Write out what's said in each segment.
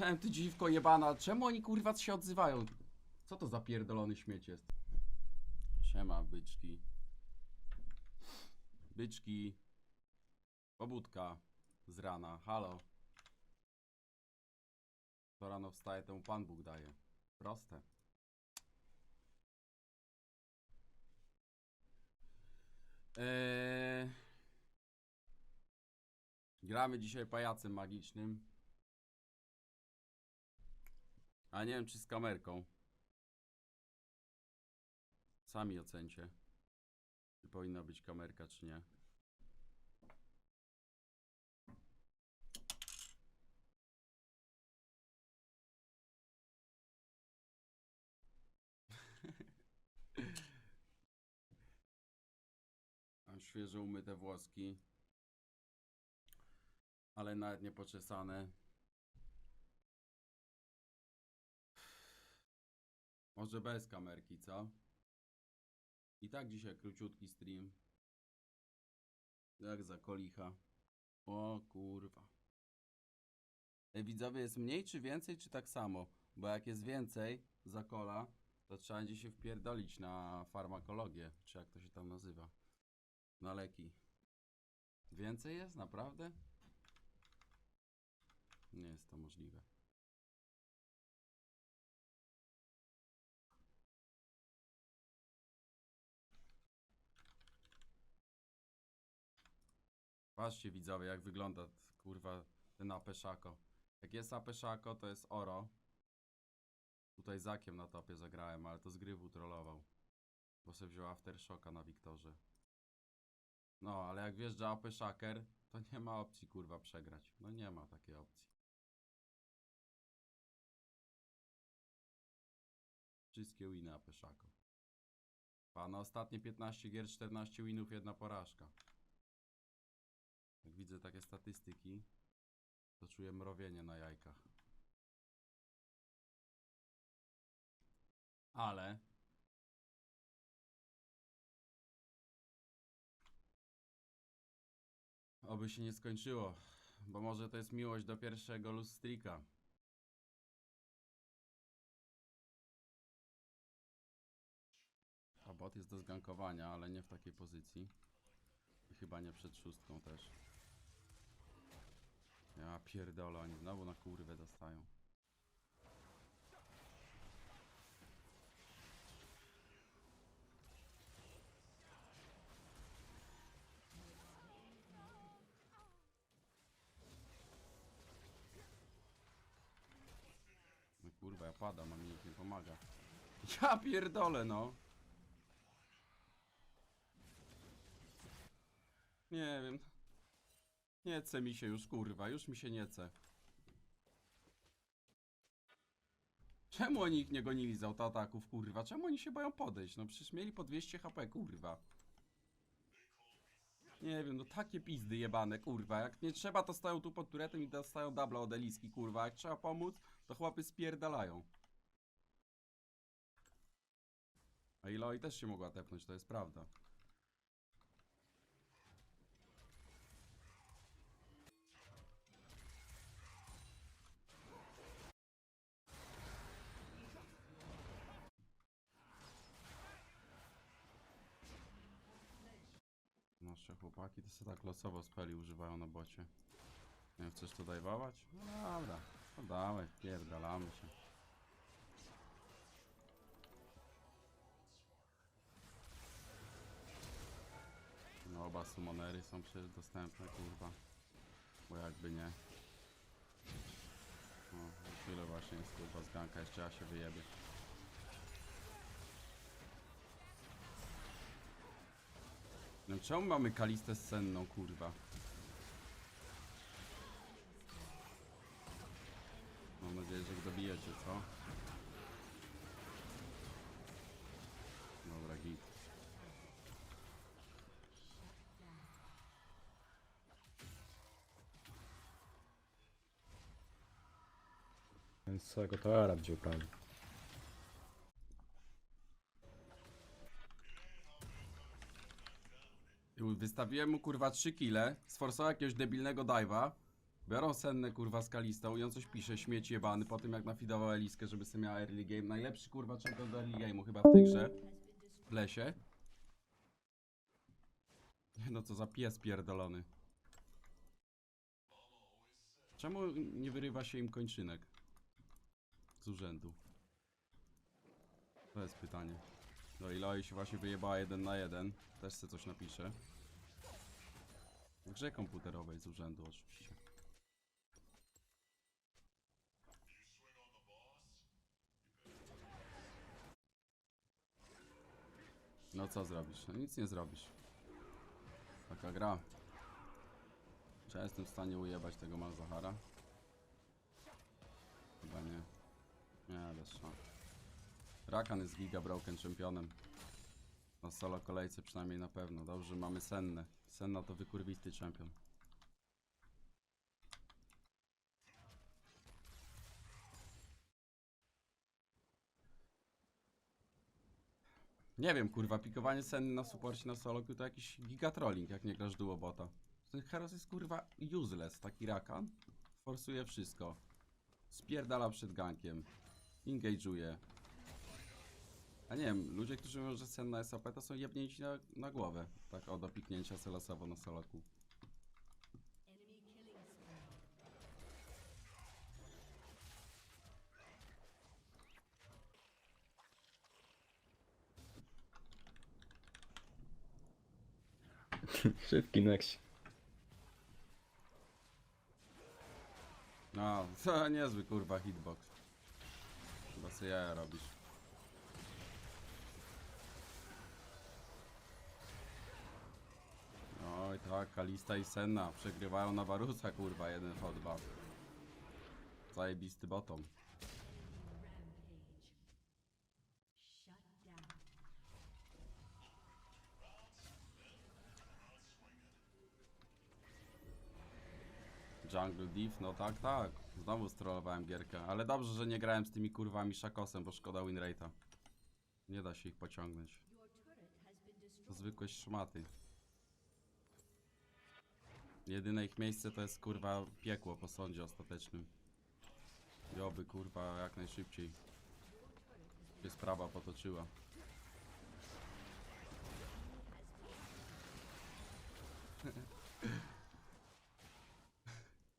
Em, ty dziwko jebana, czemu oni kurwa się odzywają? Co to za pierdolony śmieć jest? Siema, byczki. Byczki. Pobudka z rana, halo. To rano wstaje, temu Pan Bóg daje. Proste. Eee... Gramy dzisiaj pajacem magicznym. A nie wiem czy z kamerką. Sami ocencie. Czy powinna być kamerka, czy nie. Mam świeżo umyte włoski. Ale nawet nie poczesane. Może bez kamerki, co? I tak dzisiaj króciutki stream. Jak za kolicha. O kurwa. Widzowie, jest mniej czy więcej, czy tak samo? Bo jak jest więcej za kola, to trzeba będzie się wpierdolić na farmakologię, czy jak to się tam nazywa. Na leki. Więcej jest? Naprawdę? Nie jest to możliwe. Patrzcie widzowie, jak wygląda kurwa ten AP Szako. Jak jest AP Szako, to jest Oro. Tutaj Zakiem na topie zagrałem, ale to z gry trollował. Bo se wziął Aftershocka na Wiktorze. No, ale jak wjeżdża AP Shaker, to nie ma opcji kurwa przegrać. No nie ma takiej opcji. Wszystkie winy AP Shako. Pana ostatnie 15 gier, 14 winów, jedna porażka. Jak widzę takie statystyki, to czuję mrowienie na jajkach. Ale oby się nie skończyło, bo może to jest miłość do pierwszego lustrika. A bot jest do zgankowania, ale nie w takiej pozycji. I chyba nie przed szóstką też. Ja pierdolę, oni znowu na kurwę dostają. No kurwa, ja padam, a mi nikt nie pomaga. Ja pierdolę, no. Nie wiem. Nie chce mi się już, kurwa, już mi się nie chce. Czemu oni ich nie gonili z autoataków, kurwa? Czemu oni się boją podejść? No przecież mieli po 200 HP, kurwa. Nie wiem, no takie pizdy jebane, kurwa. Jak nie trzeba, to stoją tu pod turetem i dostają dubla od Eliski, kurwa. Jak trzeba pomóc, to chłopy spierdalają. A Iloi też się mogła tepnąć, to jest prawda. Nasze chłopaki to sobie tak losowo speli używają na bocie. Nie wiem, chcesz to dajwować? No dobra, to dawaj, pierdalamy się. No oba summonery są przecież dostępne, kurwa. Bo jakby nie. No, chwilę właśnie jest kurwa zganka, jeszcze ja się wyjebie. No czemu mamy kalistę senną, kurwa? Mam nadzieję, że dobijecie, co? Dobra, git. Więc towara wziął prawie. I Wystawiłem mu kurwa 3 kile, sforsował jakiegoś debilnego dive'a Biorą senne kurwa z kalistą i on coś pisze, śmieć jebany, po tym jak nafidował Eliskę, żeby sobie miała early game. Najlepszy kurwa champion do early game'u chyba w tej grze. W lesie. No co za pies pierdolony. Czemu nie wyrywa się im kończynek? Z urzędu. To jest pytanie. No Iloi się właśnie wyjebała jeden na jeden. Też se coś napisze. Grze komputerowej z urzędu oczywiście. No co zrobisz? No nic nie zrobisz. Taka gra. Czy ja jestem w stanie ujebać tego Malzahara? Chyba nie. Nie, bez szans. Rakan jest giga broken championem. Na solo kolejce przynajmniej na pewno. Dobrze, mamy Sennę. Senna to wykurwisty champion. Nie wiem, kurwa, pikowanie Senny na supporcie na solo to jakiś gigatrolling, jak nie grasz duo bota. Ten Heros jest kurwa useless, taki Rakan. Forsuje wszystko. Spierdala przed gankiem. Engage'uje. A nie wiem, ludzie, którzy mówią, że sen na SAP to są jebnięci na, na głowę. Tak o, do piknięcia selosowo na soloku. Szybki next. No, to niezły kurwa hitbox. Chyba sobie jaja robisz. Tak, Kalista i Senna przegrywają na Warusa kurwa, jeden hot Zajebisty bottom. Jungle Div, no tak, tak. Znowu strollowałem gierkę, ale dobrze, że nie grałem z tymi kurwami szakosem, bo szkoda winrate'a. Nie da się ich pociągnąć. Zwykłe szmaty. Jedyne ich miejsce to jest kurwa piekło po sądzie ostatecznym. I oby kurwa jak najszybciej się sprawa potoczyła.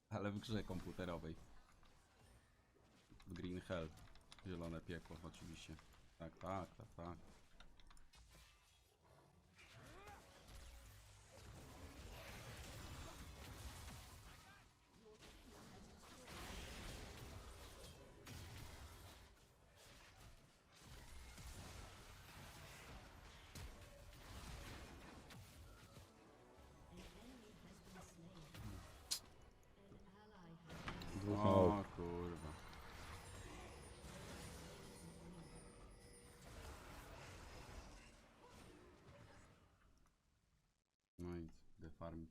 Ale w grze komputerowej. W Green Hell. Zielone piekło oczywiście. Tak, tak, tak, tak. Farmić.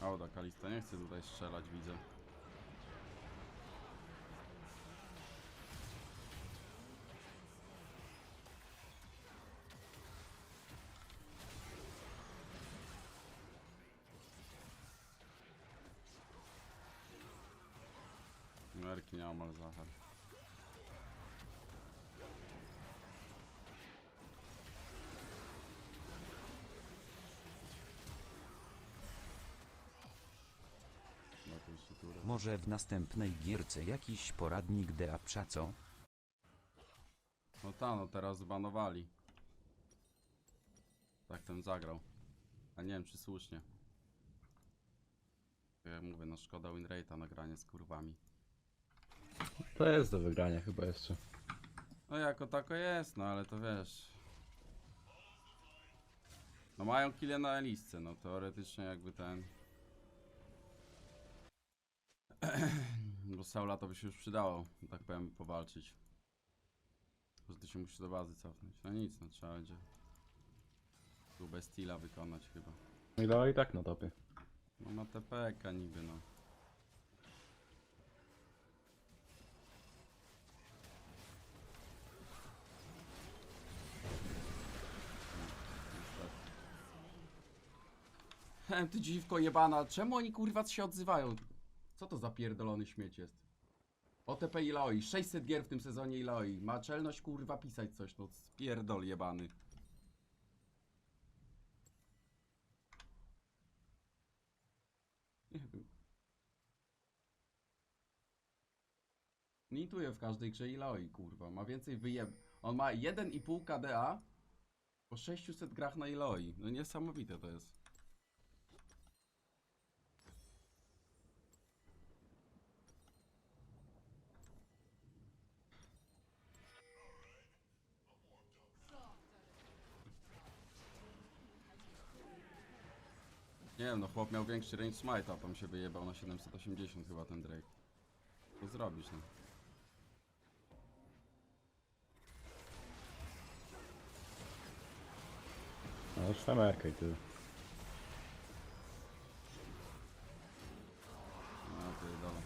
Auda Kalista nie chce tutaj strzelać, widzę. Może w następnej gierce jakiś poradnik Deapsza co? No ta, no teraz zbanowali. Tak ten zagrał. A nie wiem czy słusznie. Ja mówię, no szkoda winrate'a nagranie z kurwami. To jest do wygrania chyba jeszcze. No jako tako jest, no ale to wiesz. No mają kile na listce, no teoretycznie jakby ten... Bo Saula to by się już przydało, tak powiem, powalczyć. Że ty się musisz do bazy cofnąć. No nic, no trzeba będzie... Próbę Steela wykonać chyba. No i dalej tak na topie. No ma TPK niby no. Hem, ty dziwko jebana, czemu oni kurwa się odzywają? Co to za pierdolony śmieć jest? OTP Iloi, 600 gier w tym sezonie Iloi. Ma czelność kurwa pisać coś, no spierdol jebany. Nie wiem. Nituje w każdej grze Iloi, kurwa. Ma więcej wyjeb... On ma 1,5 KDA po 600 grach na Iloi. No niesamowite to jest. Wiem, no chłop miał większy range smite'a, tam się wyjebał na 780 chyba ten Drake. Co zrobisz, no? No już famerkę i tyle. No ty dole.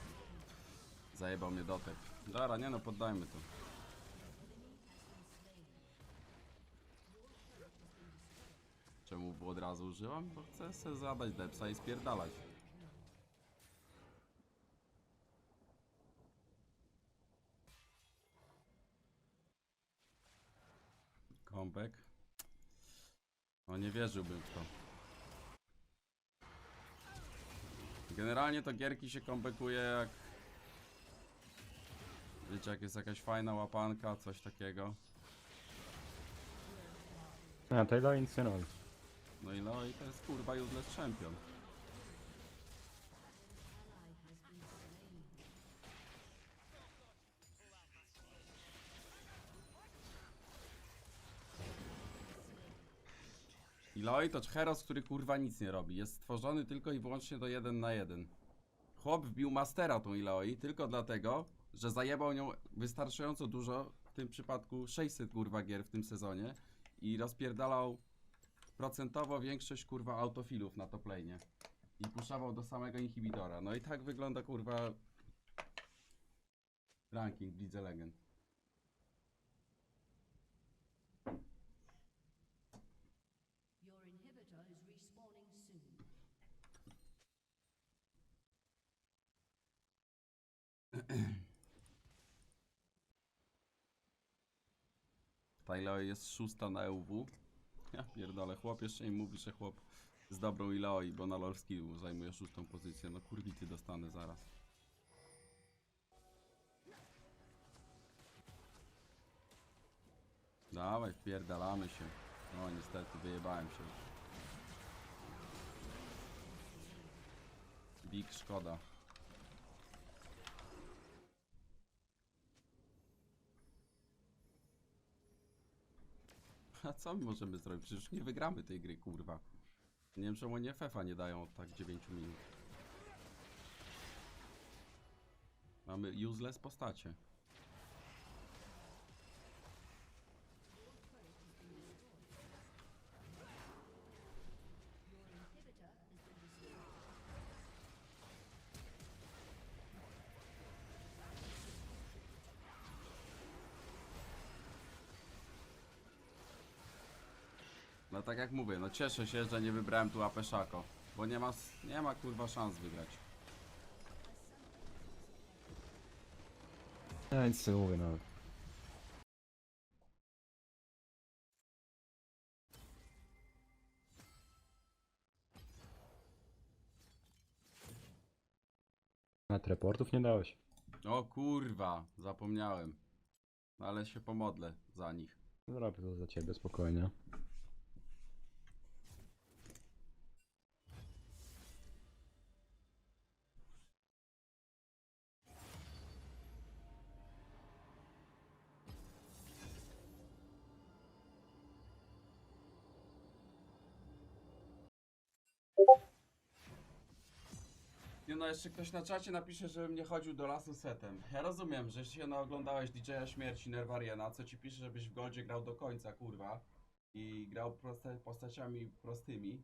Zajebał mnie dotek. Dobra, nie no, poddajmy to. Było od razu użyłam? Bo chcę sobie zadać depsa i spierdalać. Kąpek. No nie wierzyłbym w to. Generalnie to gierki się kombekuje jak... Wiecie, jak jest jakaś fajna łapanka, coś takiego. A, Taylor nic nie. No i no i to jest kurwa useless champion. Iloi to Heros, który kurwa nic nie robi. Jest stworzony tylko i wyłącznie do 1 na 1. Chłop wbił Mastera tą Iloi tylko dlatego, że zajebał nią wystarczająco dużo, w tym przypadku 600 kurwa gier w tym sezonie i rozpierdalał procentowo większość kurwa autofilów na top lane'ie. I puszował do samego inhibitora. No i tak wygląda kurwa ranking w Lidze Legend. Jest szósta na EUW. Ja pierdolę, chłop jeszcze im mówi, że chłop z dobrą Iloi, bo na LoL Skill zajmuje szóstą pozycję. No kurwity dostanę zaraz. Dawaj, wpierdalamy się. No niestety, wyjebałem się. Big szkoda. A co my możemy zrobić? Przecież nie wygramy tej gry, kurwa. Nie wiem, czemu nie FEFA nie dają od tak 9 minut. Mamy useless postacie. No tak jak mówię, no cieszę się, że nie wybrałem tu AP Szako. Bo nie ma, nie ma kurwa szans wygrać. Ja nic nie mówię nawet. Nawet reportów nie dałeś. O kurwa, zapomniałem. No ale się pomodlę za nich. Zrobię to za ciebie spokojnie. Jeszcze ktoś na czacie napisze, żebym nie chodził do lasu setem. Ja rozumiem, że się naoglądałeś DJ-a śmierci Nerwariena, co ci pisze, żebyś w Goldzie grał do końca, kurwa. I grał proste, postaciami prostymi.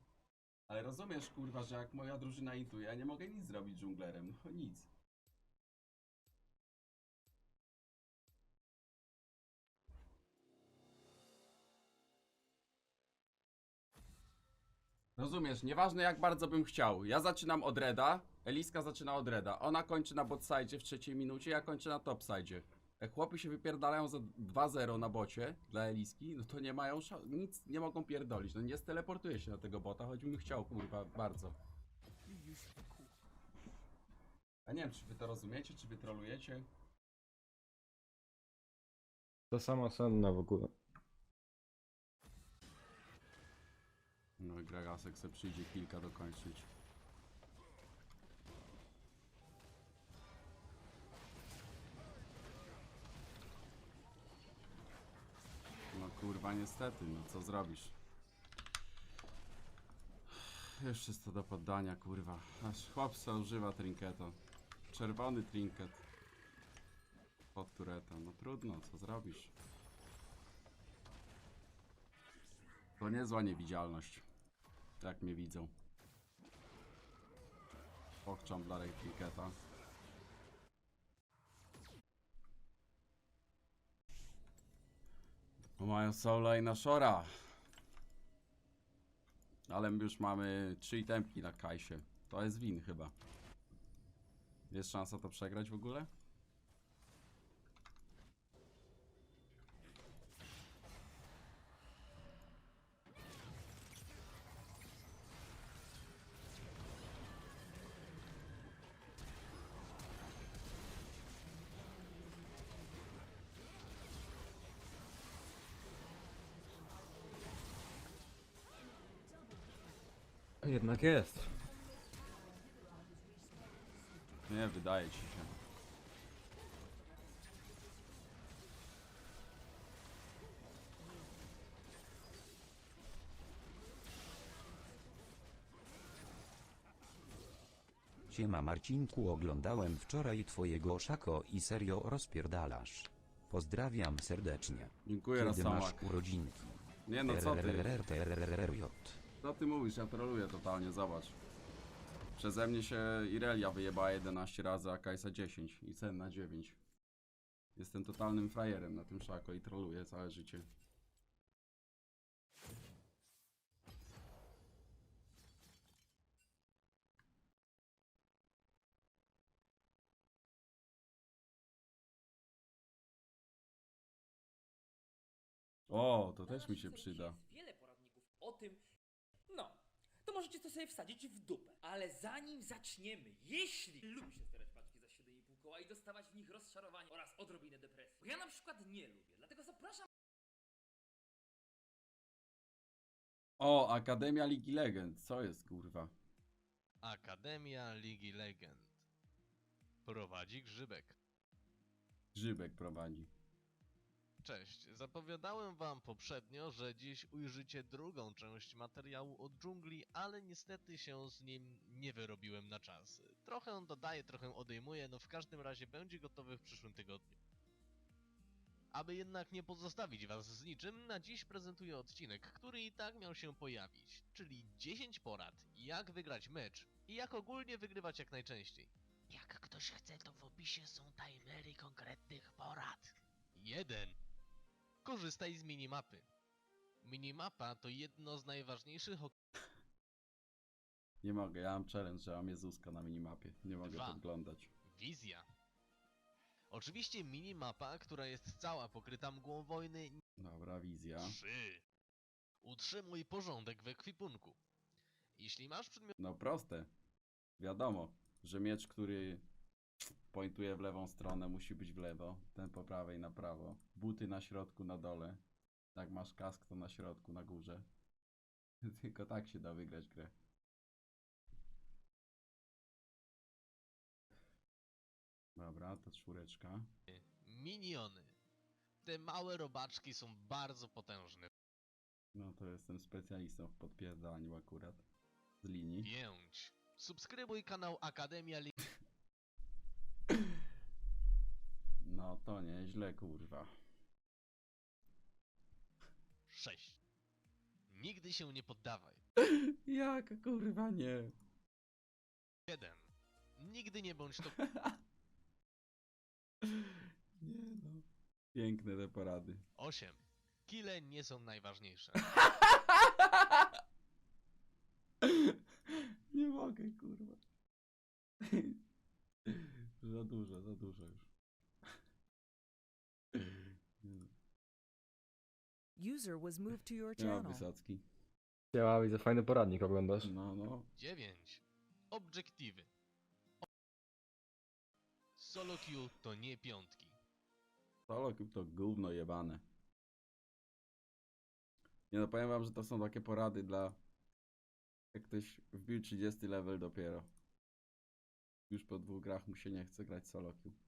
Ale rozumiesz, kurwa, że jak moja drużyna intuje, ja nie mogę nic zrobić dżunglerem. No nic. Rozumiesz, nieważne jak bardzo bym chciał. Ja zaczynam od Reda, Eliska zaczyna od Reda. Ona kończy na botside w trzeciej minucie, ja kończę na topside. Jak chłopy się wypierdalają za 2-0 na bocie dla Eliski, no to nie mają nic nie mogą pierdolić. No nie steleportuje się na tego bota, choćbym chciał, kurwa, bardzo. A nie wiem, czy wy to rozumiecie, czy wy trolujecie? To sama senna w ogóle. I Gregasek se przyjdzie kilka dokończyć. No kurwa niestety, no co zrobisz? Jeszcze jest to do poddania, kurwa. Aż chłopca używa trinketa. Czerwony trinket. Pod tureta. No trudno, co zrobisz? To niezła niewidzialność. Jak mnie widzą. Pokczam dla. Bo mają Soula i Nashora. Ale już mamy 3 itemki na Kajsie. To jest win chyba. Jest szansa to przegrać w ogóle? Jednak jest. Nie, wydaje ci się. Siema Marcinku oglądałem wczoraj twojego szako i serio rozpierdalasz. Pozdrawiam serdecznie. Dziękuję Kiedy masz Rasamak. urodzinki? Nie no co ty? RRRRRRRJ. Co ty mówisz? Ja troluję totalnie, zobacz. Przeze mnie się Irelia wyjebała 11 razy, a Kajsa 10 i cen na 9. Jestem totalnym frajerem na tym szako i troluję całe życie. O, to też mi się przyda. Wiele poradników o tym. Możecie to sobie wsadzić w dupę. Ale zanim zaczniemy, jeśli lubi się zbierać paczki za 7,5 koła i dostawać w nich rozczarowanie oraz odrobinę depresji, bo ja na przykład nie lubię, dlatego zapraszam O, Akademia Ligi Legend, co jest kurwa? Akademia Ligi Legend. Prowadzi Grzybek. Grzybek prowadzi. Cześć, zapowiadałem wam poprzednio, że dziś ujrzycie drugą część materiału od dżungli, ale niestety się z nim nie wyrobiłem na czas. Trochę dodaję, trochę odejmuję, no w każdym razie będzie gotowy w przyszłym tygodniu. Aby jednak nie pozostawić was z niczym, na dziś prezentuję odcinek, który i tak miał się pojawić, czyli 10 porad, jak wygrać mecz i jak ogólnie wygrywać jak najczęściej. Jak ktoś chce, to w opisie są timery konkretnych porad. 1. Korzystaj z minimapy. Minimapa to jedno z najważniejszych Nie mogę, ja mam challenge, że mam Jezuska na minimapie. Nie mogę Dwa. podglądać. Wizja. Oczywiście minimapa, która jest cała pokryta mgłą wojny. Dobra, wizja. 3. Utrzymuj porządek w ekwipunku. Jeśli masz przedmiot No proste. Wiadomo, że miecz, który pointuje w lewą stronę, musi być w lewo. Ten po prawej na prawo. Buty na środku, na dole. Jak masz kask, to na środku, na górze. Tylko tak się da wygrać grę. Dobra, to czwóreczka. miniony. Te małe robaczki są bardzo potężne. No to jestem specjalistą w podpierdaniu akurat. Z linii. 5. Subskrybuj kanał Akademia Ligi. No to nieźle, kurwa. 6. Nigdy się nie poddawaj. Jak kurwa nie. 7. Nigdy nie bądź to Nie no. Piękne te porady. 8. Kile nie są najważniejsze. Nie mogę, kurwa. Za dużo, za dużo już. Nie no. User was moved to your channel. Wysocki. Ja widzę fajny poradnik oglądasz. No, no. 9. Obiektywy. Solo queue to nie piątki. Solo Cube to gówno jebane. Nie no, powiem wam, że to są takie porady dla... Jak ktoś wbił 30 level dopiero. Już po dwóch grach mu się nie chce grać solo queue.